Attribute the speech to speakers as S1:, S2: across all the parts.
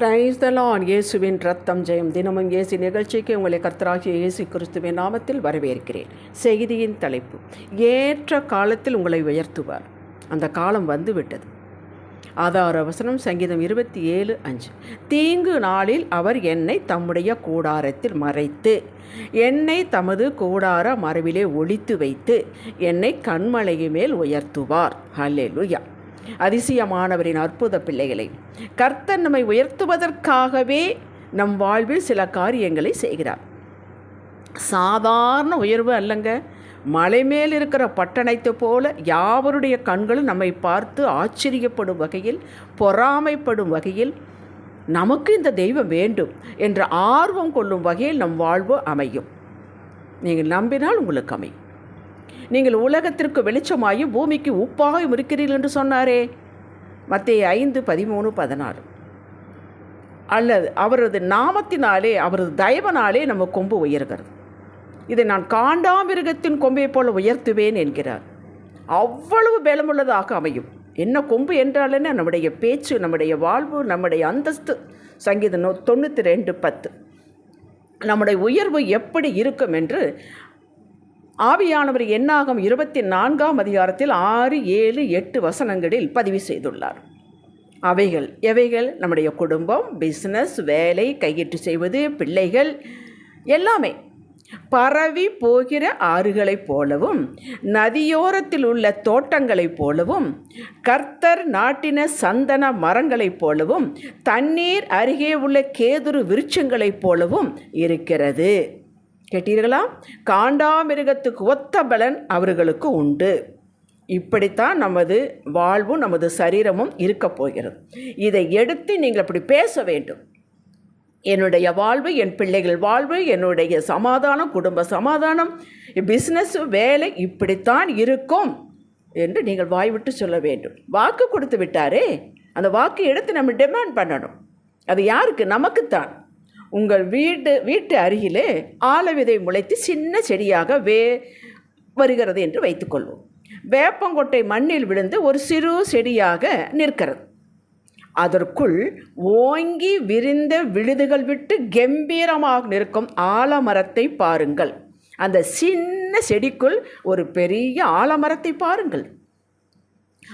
S1: Praise the இயேசுவின் ரத்தம் ஜெயம். தினமும் இயேசு நிகழ்ச்சிக்கு உங்களை கர்த்தராகிய இயேசு கிறிஸ்துவின் நாமத்தில் வரவேற்கிறேன். செய்தியின் தலைப்பு ஏற்ற காலத்தில் உங்களை உயர்த்துவார். அந்த காலம் வந்து விட்டது ஆதார வசனம் சங்கீதம் இருபத்தி ஏழு அஞ்சு. தீங்கு நாளில் அவர் என்னை தம்முடைய கூடாரத்தில் மறைத்து என்னை தமது கூடார மறைவிலே ஒழித்து வைத்து என்னை கண்மலையின் மேல் உயர்த்துவார். ஹல்லேலூயா அதிசயமானவரின் அற்புத பிள்ளைகளை. கர்த்தன் நம்மை உயர்த்துவதற்காகவே நம் வாழ்வில் சில காரியங்களை செய்கிறார். சாதாரண உயர்வு அல்லங்க. மலை மேல் இருக்கிற பட்டணத்தை போல யாவருடைய கண்களும் நம்மை பார்த்து ஆச்சரியப்படும் வகையில் பொறாமைப்படும் வகையில் நமக்கு இந்த தெய்வம் வேண்டும் என்ற ஆர்வம் கொள்ளும் வகையில் நம் வாழ்வு அமையும். நீங்கள் நம்பினால் உங்களுக்கு அமையும். நீங்கள் உலகத்திற்கு வெளிச்சமாயும் பூமிக்கு உப்பாகவும் இருக்கிறீர்கள் என்று சொன்னாரே. மத்திய ஐந்து பதிமூணு பதினாறு. அல்லது அவரது நாமத்தினாலே அவரது தயவனாலே நம்ம கொம்பு உயர்கிறது. இதை நான் காண்டாமிருகத்தின் கொம்பை போல உயர்த்துவேன் என்கிறார். அவ்வளவு பலமுள்ளதாக அமையும். என்ன கொம்பு என்றாலே நம்முடைய பேச்சு நம்முடைய வாழ்வு நம்முடைய அந்தஸ்து. சங்கீதம் தொண்ணூற்றி ரெண்டு பத்து. நம்முடைய உயர்வு எப்படி இருக்கும் என்று ஆவியானவர் என்னாகும் இருபத்தி நான்காம் அதிகாரத்தில் ஆறு ஏழு எட்டு வசனங்களில் பதிவு செய்துள்ளார். அவைகள் எவைகள்? நம்முடைய குடும்பம் பிஸ்னஸ் வேலை கையிட்டு செய்வது பிள்ளைகள் எல்லாமே. பரவி போகிற ஆறுகளைப் போலவும் நதியோரத்தில் உள்ள தோட்டங்களைப் போலவும் கர்த்தர் நாட்டின சந்தன மரங்களைப் போலவும் தண்ணீர் அருகே உள்ள கேதுரு விருட்சங்களைப் போலவும் இருக்கிறது. கேட்டீர்களா? காண்டாமிருகத்துக்கு ஒத்த பலன் அவர்களுக்கு உண்டு. இப்படித்தான் நமது வாழ்வும் நமது சரீரமும் இருக்கப் போகிறது. இதை எடுத்து நீங்கள் அப்படி பேச வேண்டும். என்னுடைய வாழ்வு என் பிள்ளைகள் வாழ்வு என்னுடைய சமாதானம் குடும்ப சமாதானம் பிஸ்னஸ் வேலை இப்படித்தான் இருக்கும் என்று நீங்கள் வாய்விட்டு சொல்ல வேண்டும். வாக்கு கொடுத்து விட்டாரே? அந்த வாக்கு எடுத்து நம்ம டிமாண்ட் பண்ணணும். அது யாருக்கு? நமக்குத்தான். உங்கள் வீடு வீட்டு அருகிலே ஆலவிதை முளைத்து சின்ன செடியாக வே வருகிறது என்று வைத்துக்கொள்வோம். வேப்பங்கொட்டை மண்ணில் விழுந்து ஒரு சிறு செடியாக நிற்கிறது. அதற்குள் ஓங்கி விரிந்த விழுதுகள் விட்டு கம்பீரமாக நிற்கும் ஆலமரத்தை பாருங்கள். அந்த சின்ன செடிக்குள் ஒரு பெரிய ஆலமரத்தை பாருங்கள்.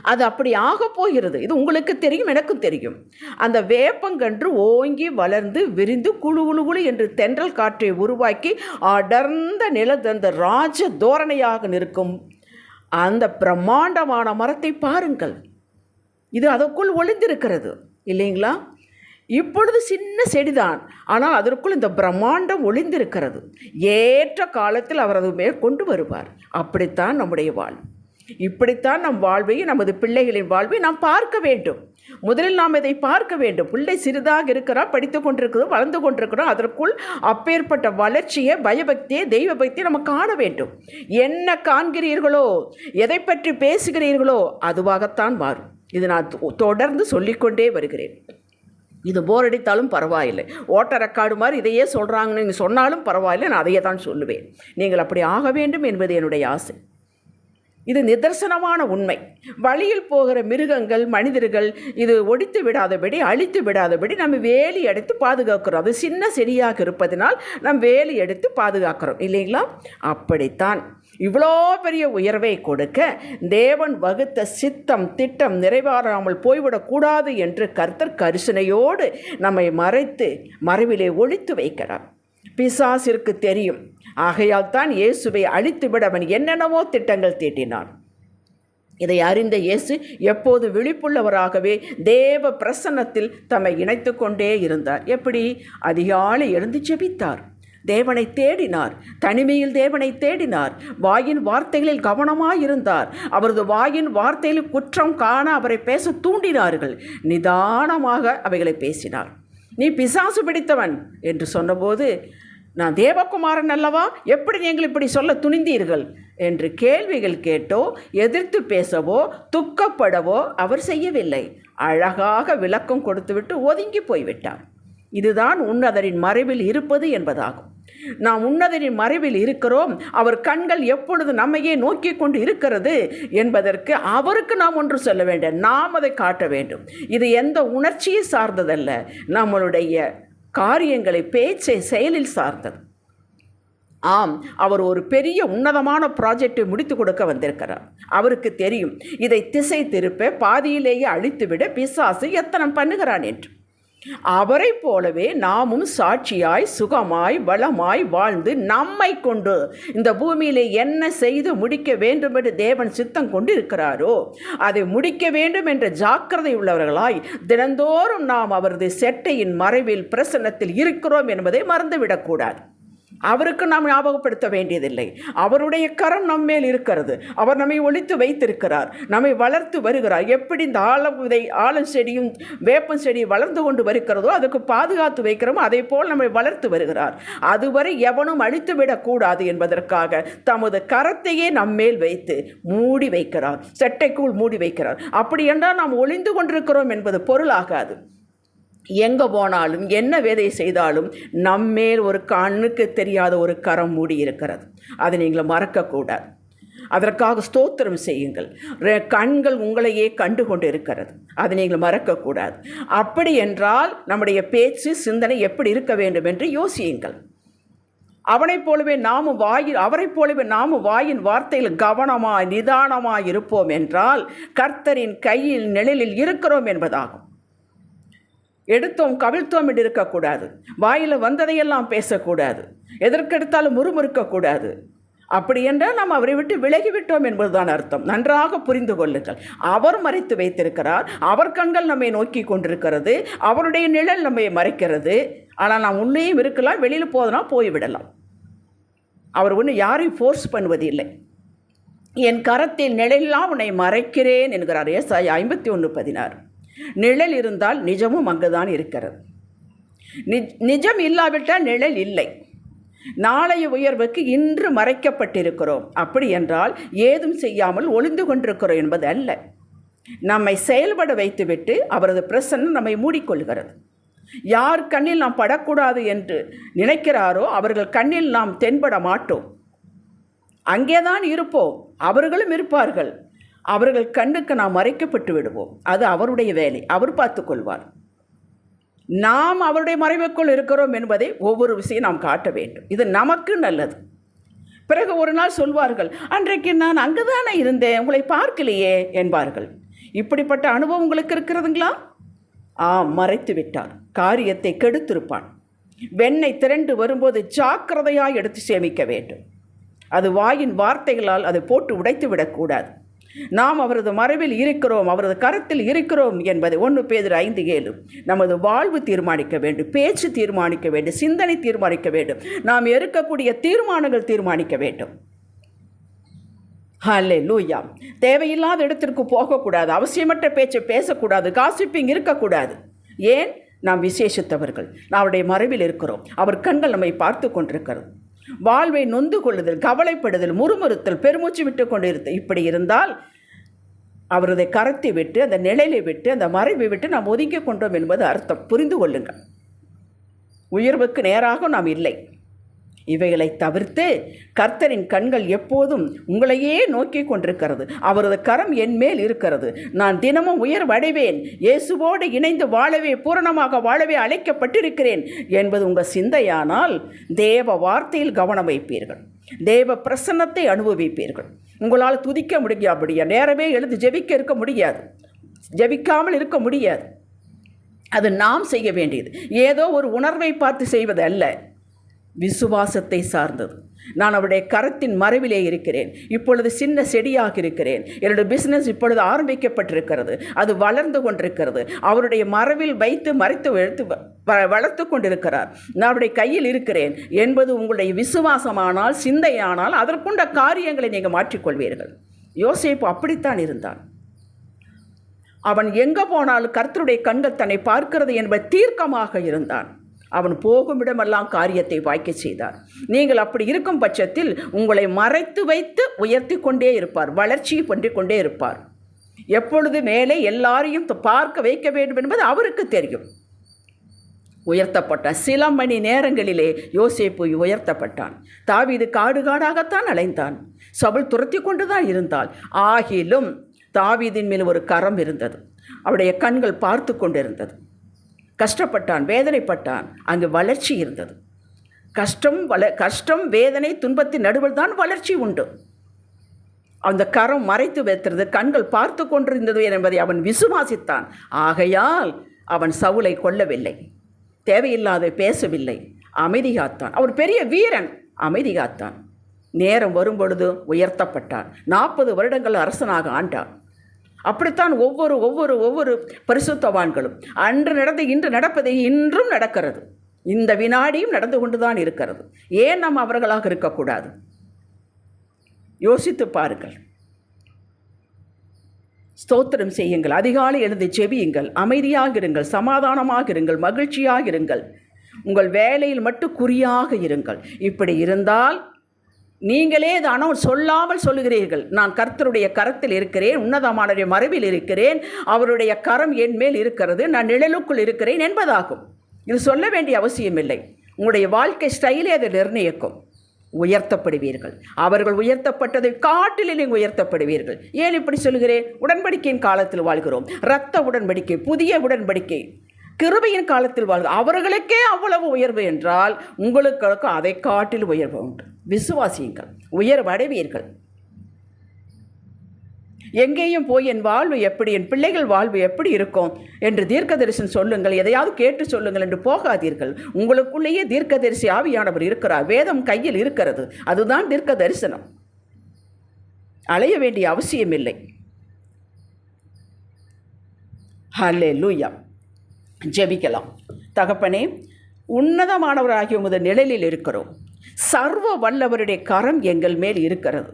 S1: அது அப்படி ஆக போகிறது. இது உங்களுக்கு தெரியும் எனக்கும் தெரியும். அந்த வேப்பங்கன்று ஓங்கி வளர்ந்து விரிந்து குழு குழு குழு என்று தென்றல் காற்றை உருவாக்கி அடர்ந்த நிலத்தந்த ராஜ தோரணையாக நிற்கும். அந்த பிரம்மாண்டமான மரத்தை பாருங்கள். இது அதற்குள் ஒளிந்திருக்கிறது. இல்லைங்களா? இப்பொழுது சின்ன செடிதான். ஆனால் அதற்குள் இந்த பிரம்மாண்டம் ஒளிந்திருக்கிறது. ஏற்ற காலத்தில் அவர் அது மேல் கொண்டு வருவார். அப்படித்தான் நம்முடைய வாழ். இப்படித்தான் நம் வாழ்வை நமது பிள்ளைகளின் வாழ்வை நாம் பார்க்க வேண்டும். முதலில் நாம் இதை பார்க்க வேண்டும். பிள்ளை சிறிதாக இருக்கிறா படித்து கொண்டிருக்கிறோம் வளர்ந்து கொண்டிருக்கிறோம். அதற்குள் அப்பேற்பட்ட வளர்ச்சியை பயபக்தியை தெய்வ பக்தியை நம்ம காண வேண்டும். என்ன காண்கிறீர்களோ எதை பற்றி பேசுகிறீர்களோ அதுவாகத்தான் மாறும். இது நான் தொடர்ந்து சொல்லிக்கொண்டே வருகிறேன். இது போர் அடித்தாலும் பரவாயில்லை. ஓட்ட ரெக்கார்டு மாதிரி இதையே சொல்கிறாங்கன்னு நீங்கள் சொன்னாலும் பரவாயில்லை நான் அதையே தான் சொல்லுவேன். நீங்கள் அப்படி ஆக வேண்டும் என்பது என்னுடைய ஆசை. இது நிதர்சனமான உண்மை. வழியில் போகிற மிருகங்கள் மனிதர்கள் இது ஒடித்து விடாதபடி அழித்து விடாதபடி நம்ம வேலி எடுத்து பாதுகாக்கிறோம். அது சின்ன செடியாக இருப்பதனால் நம் வேலி எடுத்து பாதுகாக்கிறோம். இல்லைங்களா? அப்படித்தான். இவ்வளோ பெரிய உயர்வை கொடுக்க தேவன் வகுத்த சித்தம் திட்டம் நிறைவேறாமல் போய்விடக்கூடாது என்று கர்த்தர் கரிசனையோடு நம்மை மறைத்து மறைவிலே ஒழித்து வைக்கிறார். பிசாசிற்கு தெரியும். ஆகையால் தான் இயேசுவை அழித்துவிட அவன் என்னென்னவோ திட்டங்கள் தீட்டினான். இதை அறிந்த இயேசு எப்போது விழிப்புள்ளவராகவே தேவ பிரசன்னத்தில் தம்மை இணைத்து கொண்டே இருந்தார். எப்படி? அதிகாலை எழுந்து ஜெபித்தார். தேவனை தேடினார். தனிமையில் தேவனை தேடினார். வாயின் வார்த்தைகளில் கவனமாயிருந்தார் அவரது வாயின் வார்த்தையில் குற்றம் காண அவரை பேச தூண்டினார்கள். நிதானமாக அவைகளை பேசினார். நீ பிசாசு பிடித்தவன் என்று சொன்னபோது நான் தேவகுமாரன் அல்லவா? எப்படி நீங்கள் இப்படி சொல்ல துணிந்தீர்கள்? என்று கேள்விகள் கேட்டோ எதிர்த்து பேசவோ துக்கப்படவோ அவர் செய்யவில்லை. அழகாக விளக்கம் கொடுத்துவிட்டு ஒதுங்கி போய்விட்டார். இதுதான் உன்னதரின் மறைவில் இருப்பது என்பதாகும். நாம் உன்னதரின் மறைவில் இருக்கிறோம். அவர் கண்கள் எப்பொழுது நம்மையே நோக்கி கொண்டு இருக்கிறது என்பதற்கு அவருக்கு நாம் ஒன்று சொல்ல வேண்டும். நாம் அதை காட்ட வேண்டும். இது எந்த உணர்ச்சியை சார்ந்ததல்ல. நம்மளுடைய காரியங்களை பேச்சை செயலில் சார்ந்தது. ஆம் அவர் ஒரு பெரிய உன்னதமான ப்ராஜெக்டை முடித்து கொடுக்க வந்திருக்கிறார். அவருக்கு தெரியும் இதை திசை திருப்ப பாதியிலேயே அழித்துவிட பிசாசு எத்தனை பண்ணுகிறான் என்று. அவரை போலவே நாமும் சாட்சியாய் சுகமாய் வளமாய் வாழ்ந்து நம்மை கொண்டு இந்த பூமியிலே என்ன செய்து முடிக்க வேண்டும் என்று தேவன் சித்தம் கொண்டு இருக்கிறாரோ அதை முடிக்க வேண்டும் என்ற ஜாக்கிரதை உள்ளவர்களாய் தினந்தோறும் நாம் அவரது செட்டையின் மறைவில் பிரசன்னத்தில் இருக்கிறோம் என்பதை மறந்துவிடக்கூடாது. அவருக்கு நாம் ஞாபகப்படுத்த வேண்டியதில்லை. அவருடைய கரம் நம்மேல் இருக்கிறது. அவர் நம்மை ஒழித்து வைத்திருக்கிறார். நம்மை வளர்த்து வருகிறார். எப்படி இந்த ஆழம் விதை ஆலம் செடியும் வேப்பம் செடி வளர்ந்து கொண்டு வருகிறதோ அதுக்கு பாதுகாத்து வைக்கிறோமோ அதை போல் நம்மை வளர்த்து வருகிறார். அதுவரை எவனும் அழித்து விடக்கூடாது என்பதற்காக தமது கரத்தையே நம்மேல் வைத்து மூடி வைக்கிறார். செட்டைக்குள் மூடி வைக்கிறார். அப்படி என்றால் நாம் ஒளிந்து கொண்டிருக்கிறோம் என்பது பொருளாகாது. எங்கே போனாலும் என்ன வேதை செய்தாலும் நம்மேல் ஒரு கண்ணுக்கு தெரியாத ஒரு கரம் மூடி இருக்கிறது. அதை நீங்கள் மறக்கக்கூடாது. அதற்காக ஸ்தோத்திரம் செய்யுங்கள். கண்கள் உங்களையே கண்டு கொண்டு இருக்கிறது. அதை நீங்கள் மறக்கக்கூடாது. அப்படி என்றால் நம்முடைய பேச்சு சிந்தனை எப்படி இருக்க வேண்டும் என்று யோசியுங்கள். அவனைப் போலவே நாமும் வாயில் அவரைப் போலவே நாமும் வாயின் வார்த்தையில் கவனமாக நிதானமாக இருப்போம் என்றால் கர்த்தரின் கையில் நிழலில் இருக்கிறோம் என்பதாகும். எடுத்தோம் கவிழ்த்தோம் என்று இருக்கக்கூடாது. வாயில் வந்ததையெல்லாம் பேசக்கூடாது. எதற்கெடுத்தாலும் முறுமுறுக்கக்கூடாது. அப்படி என்றால் நாம் அவரை விட்டு விலகிவிட்டோம் என்பதுதான் அர்த்தம். நன்றாக புரிந்து கொள்ளுங்கள். அவர் மறைத்து வைத்திருக்கிறார். அவர் கண்கள் நம்மை நோக்கி கொண்டிருக்கிறது. அவருடைய நிழல் நம்மை மறைக்கிறது. ஆனால் நாம் உண்மையும் இருக்கலாம் வெளியில் போதனா போய்விடலாம். அவர் ஒன்றும் யாரையும் ஃபோர்ஸ் பண்ணுவதில்லை. என் கரத்தில் நிழலெல்லாம் உன்னை மறைக்கிறேன் என்கிறார். ஏசாய் ஐம்பத்தி ஒன்று பதினாறு. நிழல் இருந்தால் நிஜமும் அங்குதான் இருக்கிறது. நிஜ் நிஜம் இல்லாவிட்டால் நிழல் இல்லை. நாளைய உயர்வுக்கு இன்று மறைக்கப்பட்டிருக்கிறோம். அப்படி என்றால் ஏதும் செய்யாமல் ஒளிந்து கொண்டிருக்கிறோம் என்பது அல்ல நம்மை செயல்பட வைத்துவிட்டு அவரது பிரசன்னம் நம்மை மூடிக்கொள்கிறது. யார் கண்ணில் நாம் படக்கூடாது என்று நினைக்கிறாரோ அவர்கள் கண்ணில் நாம் தென்பட மாட்டோம். அங்கேதான் இருப்போம். அவர்களும் இருப்பார்கள். அவர்கள் கண்ணுக்கு நாம் மறைக்கப்பட்டு விடுவோம். அது அவருடைய வேலை. அவர் பார்த்துக்கொள்வார் நாம் அவருடைய மறைவுக்குள் இருக்கிறோம் என்பதை ஒவ்வொரு விஷயம் நாம் காட்ட வேண்டும். இது நமக்கு நல்லது. பிறகு ஒரு நாள் சொல்வார்கள் அன்றைக்கு நான் அங்கே தானே இருந்தேன். உங்களை பார்க்கலையே என்பார்கள். இப்படிப்பட்ட அனுபவம் உங்களுக்கு இருக்கிறதுங்களா? ஆம் மறைத்து விட்டார். காரியத்தை கெடுத்திருப்பான். வெண்ணை திரண்டு வரும்போது ஜாக்கிரதையாக எடுத்து சேமிக்க வேண்டும். அது வாயின் வார்த்தைகளால் அதை போட்டு உடைத்து விடக்கூடாது. நாம் அவரது மறைவில் இருக்கிறோம் அவரது கரத்தில் இருக்கிறோம் என்பதை ஒன்று பேதர் ஐந்து ஏழு. நமது வாழ்வு தீர்மானிக்க வேண்டும் பேச்சு தீர்மானிக்க வேண்டும் சிந்தனை தீர்மானிக்க வேண்டும். நாம் எடுக்கக்கூடிய தீர்மானங்கள் தீர்மானிக்க வேண்டும். ஹலே லூயா தேவையில்லாத இடத்திற்கு போகக்கூடாது அவசியமற்ற பேச்சை பேசக்கூடாது காசிப்பிங் இருக்கக்கூடாது. ஏன்? நாம் விசேஷித்தவர்கள். நாம் அவருடைய மறைவில் இருக்கிறோம். அவர் கண்கள் நம்மை பார்த்து கொண்டிருக்கிறது. வாழ்வை நொந்து கொள்ளுதல் கவலைப்படுதல் முறுமுறுத்தல் பெருமூச்சு விட்டு கொண்டிருத்தல் இப்படி இருந்தால் அவரது கரத்தை விட்டு அந்த நிழலை விட்டு அந்த மறைவை விட்டு நாம் ஒதுங்கிக் கொண்டோம் என்பது அர்த்தம். புரிந்து கொள்ளுங்கள். உயர்வுக்கு நேராக நாம் இல்லை. இவைகளை தவிர்த்து கர்த்தரின் கண்கள் எப்போதும் உங்களையே நோக்கி கொண்டிருக்கிறது. அவரது கரம் என் மேல் இருக்கிறது. நான் தினமும் உயர்வடைவேன் இயேசுவோடு இணைந்து வாழவே பூரணமாக வாழவே அழைக்கப்பட்டிருக்கிறேன் என்பது உங்கள் சிந்தையானால் தேவ வார்த்தையில் கவனம் வைப்பீர்கள். தேவ பிரசன்னத்தை அனுபவிப்பீர்கள். உங்களால் துதிக்க முடியாபடியா? நேரமே எழுந்து ஜெபிக்க இருக்க முடியாது. ஜெபிக்காமல் இருக்க முடியாது. அது நாம் செய்ய வேண்டியது. ஏதோ ஒரு உணர்வை பார்த்து செய்வது அல்ல. விசுவாசத்தை சார்ந்தது. நான் அவருடைய கரத்தின் மறைவிலே இருக்கிறேன். இப்பொழுது சின்ன செடியாக இருக்கிறேன். என்னுடைய பிஸ்னஸ் இப்பொழுது ஆரம்பிக்கப்பட்டிருக்கிறது. அது வளர்ந்து கொண்டிருக்கிறது. அவருடைய மறைவில் வைத்து மறைத்து எடுத்து வ- வளர்த்து கொண்டிருக்கிறார். நான் அவருடைய கையில் இருக்கிறேன். என்பது உங்களுடைய விசுவாசமானால் சிந்தையானால் அதற்குண்ட காரியங்களை நீங்கள் மாற்றிக்கொள்வீர்கள். யோசிப்பு அப்படித்தான் இருந்தான். அவன் எங்கே போனாலும் கர்த்தருடைய கண்கள் தன்னை பார்க்கிறது என்பது தீர்க்கமாக இருந்தான். அவன் போகும் இடமெல்லாம் காரியத்தை வாய்க்க செய்தார். நீங்கள் அப்படி இருக்கும் பட்சத்தில் உங்களை மறைத்து வைத்து உயர்த்தி கொண்டே இருப்பார் வளர்ச்சியை பண்ணி கொண்டே இருப்பார். எப்பொழுது மேலே எல்லாரையும் பார்க்க வைக்க வேண்டும் என்பது அவருக்கு தெரியும். உயர்த்தப்பட்ட சில மணி நேரங்களிலே யோசேப்பு உயர்த்தப்பட்டான். தாவீது காடு காடாகத்தான் அலைந்தான். சபல் துரத்தி கொண்டு தான் இருந்தாள் ஆகிலும் தாவீதின் மேல் ஒரு கரம் இருந்தது. அவருடைய கண்கள் பார்த்து கொண்டிருந்தது. கஷ்டப்பட்டான் வேதனைப்பட்டான் அங்கு வளர்ச்சி இருந்தது. கஷ்டம் வள கஷ்டம் வேதனை துன்பத்தின் நடுவில் தான் வளர்ச்சி உண்டு. அந்த கரம் மறைத்து வைத்திருந்தது கண்கள் பார்த்து கொண்டிருந்தது என்பதை அவன் விசுவாசித்தான். ஆகையால் அவன் சவுலை கொல்லவில்லை தேவையில்லாத பேசவில்லை அமைதி காத்தான். அவர் பெரிய வீரன் அமைதி காத்தான். நேரம் வரும்பொழுது உயர்த்தப்பட்டான். நாற்பது வருடங்கள் அரசனாக ஆண்டான். அப்படித்தான் ஒவ்வொரு ஒவ்வொரு ஒவ்வொரு பரிசுத்தவான்களும் அன்று நடந்து இன்று நடப்பதை இன்றும் நடக்கிறது. இந்த வினாடியும் நடந்து கொண்டுதான் இருக்கிறது. ஏன் நாம் அவர்களாக இருக்கக்கூடாது? யோசித்து பாருங்கள். ஸ்தோத்திரம் செய்யுங்கள். அதிகாலை எழுந்து செவியுங்கள் அமைதியாக இருங்கள். சமாதானமாக இருங்கள். மகிழ்ச்சியாக இருங்கள். உங்கள் வேலையில் மட்டும் குறியாக இருங்கள். இப்படி இருந்தால் நீங்களே தானோ சொல்லாமல் சொல்லுகிறீர்கள். நான் கர்த்தருடைய கரத்தில் இருக்கிறேன் உன்னதமானவருடைய மறைவில் இருக்கிறேன் அவருடைய கரம் என் மேல் இருக்கிறது நான் நிழலுக்குள் இருக்கிறேன் என்பதாகும். இது சொல்ல வேண்டிய அவசியமில்லை உங்களுடைய வாழ்க்கை ஸ்டைலே அதை நிர்ணயிக்கும். உயர்த்தப்படுவீர்கள். அவர்கள் உயர்த்தப்பட்டதை காட்டிலே நீங்கள் உயர்த்தப்படுவீர்கள். ஏன் இப்படி சொல்கிறேன் உடன்படிக்கையின் காலத்தில் வாழ்கிறோம். இரத்த உடன்படிக்கை புதிய உடன்படிக்கை. கிருபையின் காலத்தில் வாழ்கிறோம். அவர்களுக்கே அவ்வளவு உயர்வு என்றால் உங்களுக்கு அதை காட்டில் உயர்வு உண்டு. விசுவாசியுங்கள் உயர்வடைவீர்கள் எங்கேயும் போய் என் வாழ்வு எப்படி என் பிள்ளைகள் வாழ்வு எப்படி இருக்கும் என்று தீர்க்கதரிசன் சொல்லுங்கள் எதையாவது கேட்டு சொல்லுங்கள் என்று போகாதீர்கள். உங்களுக்குள்ளேயே தீர்க்கதரிசி ஆவியானவர் இருக்கிறார் வேதம் கையில் இருக்கிறது அதுதான் தீர்க்க தரிசனம் அலைய வேண்டிய அவசியம் இல்லை. ஹலே லூயா ஜெபிக்கலாம். தகப்பனே உன்னதமானவராகிய உமது நிழலில் இருக்கிறோம். சர்வ வல்லவருடைய கரம் எங்கள் மேல் இருக்கிறது.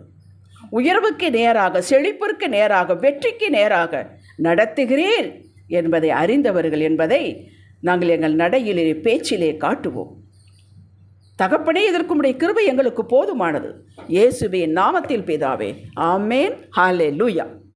S1: உயர்வுக்கு நேராக செழிப்பிற்கு நேராக வெற்றிக்கு நேராக நடத்துகிறீர் என்பதை அறிந்தவர்கள் என்பதை நாங்கள் எங்கள் நடையிலே பேச்சிலே காட்டுவோம். தகப்பனே இதற்கு உடைய கிருபை எங்களுக்கு போதுமானது. இயேசுவின் நாமத்தில் பிதாவே ஆமேன். ஹாலே லூயா